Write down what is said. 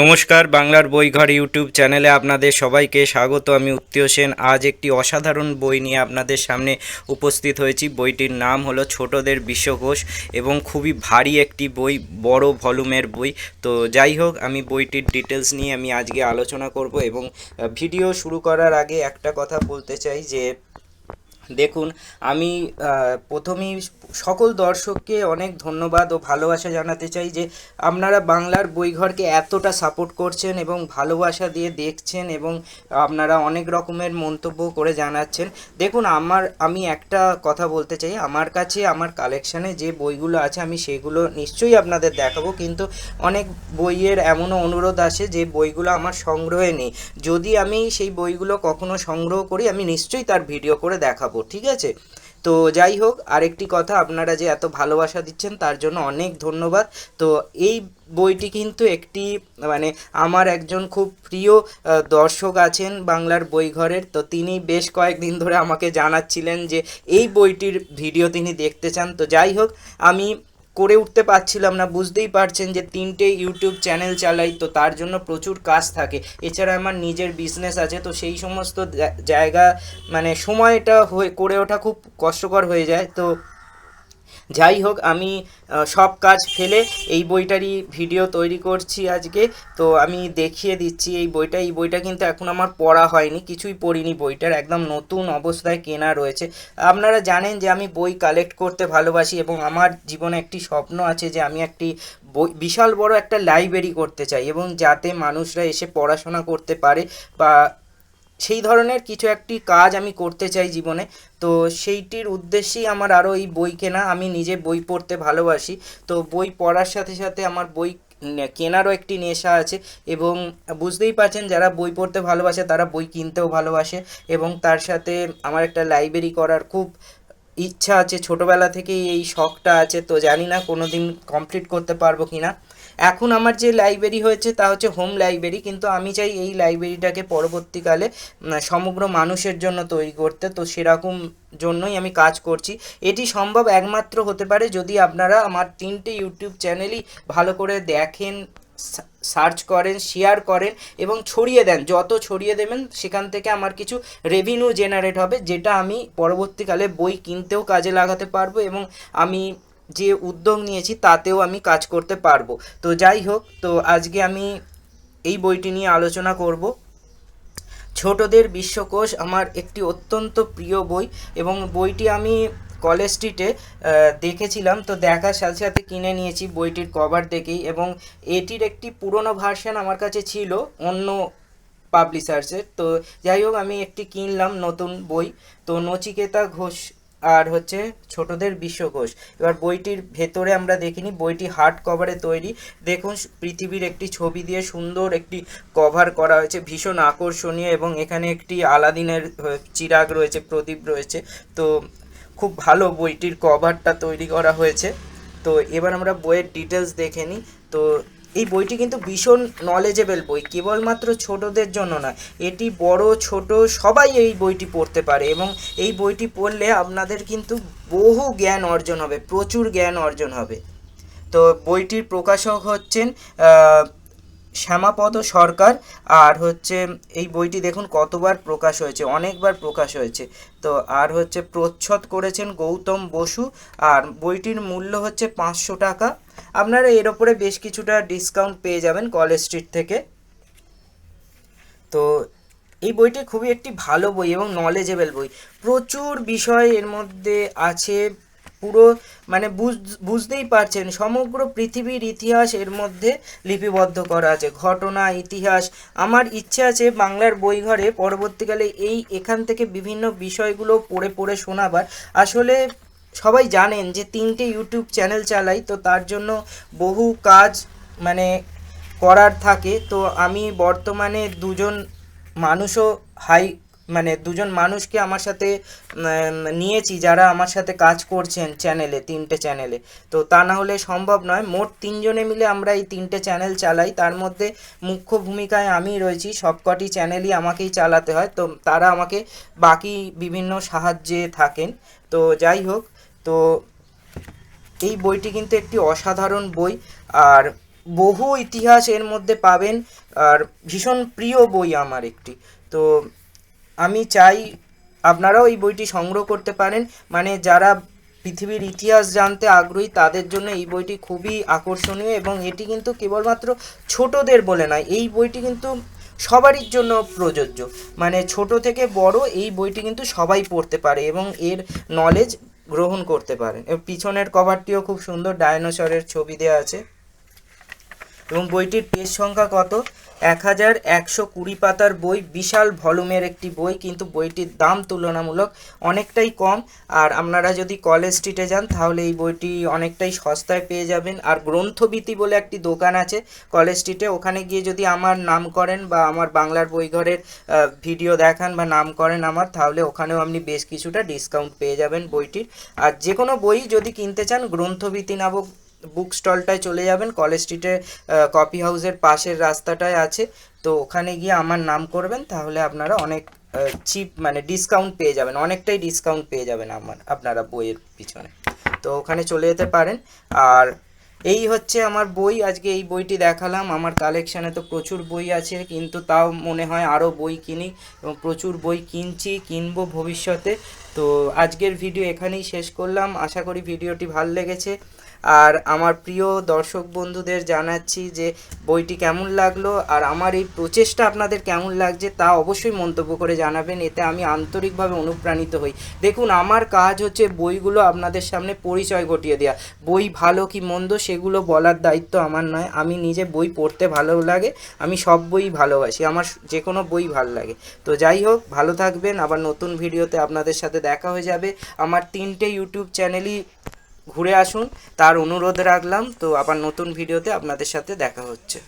নমস্কার, বাংলার বইঘর ইউটিউব চ্যানেলে আপনাদের সবাইকে স্বাগত। আমি উত্তীয় সেন। আজ একটি অসাধারণ বই নিয়ে আপনাদের সামনে উপস্থিত হয়েছি। বইটির নাম হলো ছোটদের বিশ্বকোষ এবং খুবই ভারী একটি বই, বড় ভলিউমের বই। তো যাই হোক, আমি বইটির ডিটেলস নিয়ে আমি আজকে আলোচনা করব এবং ভিডিও শুরু করার আগে একটা কথা বলতে চাই যে দেখুন, আমি প্রথমেই সকল দর্শককে অনেক ধন্যবাদ ও ভালোবাসা জানাতে চাই যে আপনারা বাংলার বইঘরকে এতটা সাপোর্ট করছেন এবং ভালোবাসা দিয়ে দেখছেন এবং আপনারা অনেক রকমের মন্তব্য করে জানাচ্ছেন। দেখুন, আমার, আমি একটা কথা বলতে চাই। আমার কাছে, আমার কালেকশানে যে বইগুলো আছে, আমি সেগুলো নিশ্চয়ই আপনাদের দেখাবো। কিন্তু অনেক বইয়ের এমনও অনুরোধ আসে যে বইগুলো আমার সংগ্রহে নেই। যদি আমি সেই বইগুলো কখনো সংগ্রহ করি, আমি নিশ্চয়ই তার ভিডিও করে দেখাবো। ঠিক আছে? তো যাই হোক, আরেকটি কথা, আপনারা যে এত ভালোবাসা দিচ্ছেন, তার জন্য অনেক ধন্যবাদ। তো এই বইটি কিন্তু একটি মানে আমার একজন খুব প্রিয় দর্শক আছেন বাংলার বইঘরের। তো তিনি বেশ কয়েকদিন ধরে আমাকে জানাচ্ছিলেন যে, এই বইটির ভিডিও তিনি দেখতে চান। তো যাই হোক, আমি করে উঠতে পারছিলাম না। বুঝতেই পারছেন যে তিনটে ইউটিউব চ্যানেল চালাই, তো তার জন্য প্রচুর কাজ থাকে। এছাড়া আমার নিজের বিজনেস আছে, তো সেই সমস্ত জায়গা মানে সময়টা হয়ে, করে ওঠা খুব কষ্টকর হয়ে যায়। তো যাই হোক, আমি সব কাজ ফেলে এই বইটারই ভিডিও তৈরি করছি আজকে। তো আমি দেখিয়ে দিচ্ছি এই বইটা। এই বইটা কিন্তু এখন আমার পড়া হয়নি, কিছুই পড়িনি বইটার। একদম নতুন অবস্থায় কেনা রয়েছে। আপনারা জানেন যে আমি বই কালেক্ট করতে ভালোবাসি এবং আমার জীবনে একটি স্বপ্ন আছে যে আমি একটি বই, বিশাল বড় একটা লাইব্রেরি করতে চাই এবং যাতে মানুষরা এসে পড়াশোনা করতে পারে বা সেই ধরনের কিছু একটি কাজ আমি করতে চাই জীবনে। তো সেইটির উদ্দেশ্যেই আমার আরও এই বই কেনা। আমি নিজে বই পড়তে ভালোবাসি। তো বই পড়ার সাথে সাথে আমার বই কেনারও একটি নেশা আছে এবং বুঝতেই পারছেন যারা বই পড়তে ভালোবাসে তারা বই কিনতেও ভালোবাসে এবং তার সাথে আমার একটা লাইব্রেরি করার খুব ইচ্ছা আছে। ছোটোবেলা থেকেই এই শখটা আছে। তো জানি না কোনো দিন কমপ্লিট করতে পারব কি না এখন আমার যে লাইব্রেরি হয়েছে তা হচ্ছে হোম লাইব্রেরি কিন্তু আমি চাই এই লাইব্রেরিটাকে পরবর্তীকালে সমগ্র মানুষের জন্য তৈরি করতে। তো সেরকম জন্যই আমি কাজ করছি। এটি সম্ভব একমাত্র হতে পারে যদি আপনারা আমার তিনটে ইউটিউব চ্যানেলই ভালো করে দেখেন সার্চ করেন শেয়ার করেন এবং ছড়িয়ে দেন। যত ছড়িয়ে দেবেন, সেখান থেকে আমার কিছু রেভিনিউ জেনারেট হবে, যেটা আমি পরবর্তীকালে বই কিনতেও কাজে লাগাতে পারব এবং আমি যে উদ্যোগ নিয়েছি তাতেও আমি কাজ করতে পারব। তো যাই হোক, তো আজকে আমি এই বইটি নিয়ে আলোচনা করব। ছোটদের বিশ্বকোষ আমার একটি অত্যন্ত প্রিয় বই এবং বইটি আমি কলেজ স্ট্রিটে দেখেছিলাম। তো দেখার সাথে সাথে কিনে নিয়েছি বইটির কভার দেখেই এবং এটির একটি পুরনো ভার্সন আমার কাছে ছিল অন্য পাবলিশার্সের তো যাই হোক, আমি একটি কিনলাম নতুন বই। তো নচিকেতা ঘোষ আর হচ্ছে ছোটদের বিশ্বকোষ। এবার বইটির ভেতরে আমরা দেখিনি, বইটি হার্ড কভারে তৈরি। দেখুন, পৃথিবীর একটি ছবি দিয়ে সুন্দর একটি কভার করা হয়েছে, ভীষণ আকর্ষণীয় এবং এখানে একটি আলাদিনের চিরাগ রয়েছে, প্রদীপ রয়েছে। তো খুব ভালো বইটির কভারটা তৈরি করা হয়েছে। তো এবার আমরা বইয়ের ডিটেলস দেখে নিই। তো এই বইটি কিন্তু ভীষণ নলেজেবল বই, কেবলমাত্র ছোটদের জন্য না এটি বড়, ছোট, সবাই এই বইটি পড়তে পারে এবং এই বইটি পড়লে আপনাদের কিন্তু বহু জ্ঞান অর্জন হবে, প্রচুর জ্ঞান অর্জন হবে। তো বইটির প্রকাশক হচ্ছেন শ্যামাপদ সরকার আর হচ্ছে এই বইটি দেখুন কতবার প্রকাশ হয়েছে, অনেকবার প্রকাশ হয়েছে। তো আর হচ্ছে প্রচ্ছদ করেছেন গৌতম বসু আর বইটির মূল্য হচ্ছে পাঁচশো টাকা। আপনারা এর ওপরে বেশ কিছুটা ডিসকাউন্ট পেয়ে যাবেন কলেজ স্ট্রিট থেকে। তো এই বইটি খুবই একটি ভালো বই এবং নলেজেবল বই। প্রচুর বিষয় এর মধ্যে আছে, পুরো মানে বুঝ- বুঝতেই পারছেন, সমগ্র পৃথিবীর ইতিহাস এর মধ্যে লিপিবদ্ধ করা আছে। ঘটনা, ইতিহাস, আমার ইচ্ছে আছে বাংলার বই ঘরে পরবর্তীকালে এই এখান থেকে বিভিন্ন বিষয়গুলো পড়ে পড়ে শোনাবার। আসলে সবাই জানেন যে তিনটে ইউটিউব চ্যানেল চালাই, তো তার জন্য বহু কাজ মানে করার থাকে। তো আমি বর্তমানে দুজন মানুষও হাই মানে দুজন মানুষকে আমার সাথে নিয়েছি যারা আমার সাথে কাজ করছেন চ্যানেলে তিনটে চ্যানেলে তো তা না হলে সম্ভব নয়, মোট তিনজনে মিলে আমরা এই তিনটে চ্যানেল চালাই। তার মধ্যে মুখ্য ভূমিকায় আমি রয়েছি, সবকটি চ্যানেলই আমাকেই চালাতে হয়। তো তারা আমাকে বাকি বিভিন্ন সাহায্যে থাকেন। তো যাই হোক তো এই বইটি কিন্তু একটি অসাধারণ বই, আর বহু ইতিহাস এর মধ্যে পাবেন, আর ভীষণ প্রিয় বই আমার একটি। তো আমি চাই আপনারাও এই বইটি সংগ্রহ করতে পারেন মানে যারা পৃথিবীর ইতিহাস জানতে আগ্রহী, তাদের জন্য এই বইটি খুবই আকর্ষণীয় এবং এটি কিন্তু কেবলমাত্র ছোটদের বলে নয়, এই বইটি কিন্তু সবারই জন্য প্রযোজ্য। মানে ছোট থেকে বড় এই বইটি কিন্তু সবাই পড়তে পারে এবং এর নলেজ গ্রহণ করতে পারেন। এবং পিছনের কভারটিও খুব সুন্দর ডায়নোসরের ছবি দেওয়া আছে। এবং বইটির পেজ সংখ্যা কত? এক হাজার একশো কুড়ি পাতার বই, বিশাল ভলিউমের একটি বই, কিন্তু বইটির দাম তুলনামূলক অনেকটাই কম। আর আপনারা যদি কলেজ স্ট্রিটে যান, তাহলে এই বইটি অনেকটাই সস্তায় পেয়ে যাবেন। আর গ্রন্থভীতি বলে একটি দোকান আছে কলেজ স্ট্রিটে, ওখানে গিয়ে যদি আমার নাম করেন বা আমার বাংলার বইঘরের ভিডিও দেখান বা নাম করেন আমার, তাহলে ওখানেও আপনি বেশ কিছুটা ডিসকাউন্ট পেয়ে যাবেন বইটির। আর যে কোনো বই যদি কিনতে চান গ্রন্থভীতি নামক বুক স্টলটায় চলে যাবেন কলেজ স্ট্রিটে কফি হাউসের পাশের রাস্তাটায় আছে। তো ওখানে গিয়ে আমার নাম করবেন, তাহলে আপনারা অনেক চিপ মানে ডিসকাউন্ট পেয়ে যাবেন, অনেকটাই ডিসকাউন্ট পেয়ে যাবেন আমার, আপনারা বইয়ের পিছনে। তো ওখানে চলে যেতে পারেন। আর এই হচ্ছে আমার বই, আজকে এই বইটি দেখালাম। আমার কালেকশানে তো প্রচুর বই আছে, কিন্তু তাও মনে হয় আরও বই কিনি। এবং প্রচুর বই কিনছি, কিনবো ভবিষ্যতে। তো আজকের ভিডিও এখানেই শেষ করলাম। আশা করি ভিডিওটি ভালো লেগেছে। আর আমার প্রিয় দর্শক বন্ধুদের জানাচ্ছি যে বইটি কেমন লাগল আর আমার এই প্রচেষ্টা আপনাদের কেমন লাগছে তা অবশ্যই মন্তব্য করে জানাবেন। এতে আমি আন্তরিকভাবে অনুপ্রাণিত হই। দেখুন, আমার কাজ হচ্ছে বইগুলো আপনাদের সামনে পরিচয় ঘটিয়ে দেওয়া বই ভালো কি মন্দ সেগুলো বলার দায়িত্ব আমার নয়। আমি নিজে বই পড়তে ভালো লাগে, আমি সব বই ভালোবাসি। আমার যে কোনো বই ভালো লাগে। তো যাই হোক, ভালো থাকবেন। আবার নতুন ভিডিওতে আপনাদের সাথে দেখা হয়ে যাবে। আমার তিনটে ইউটিউব চ্যানেলই ঘুরে আসুন। তার অনুরোধ রাখলাম। তো আবার নতুন ভিডিওতে আপনাদের সাথে দেখা হচ্ছে।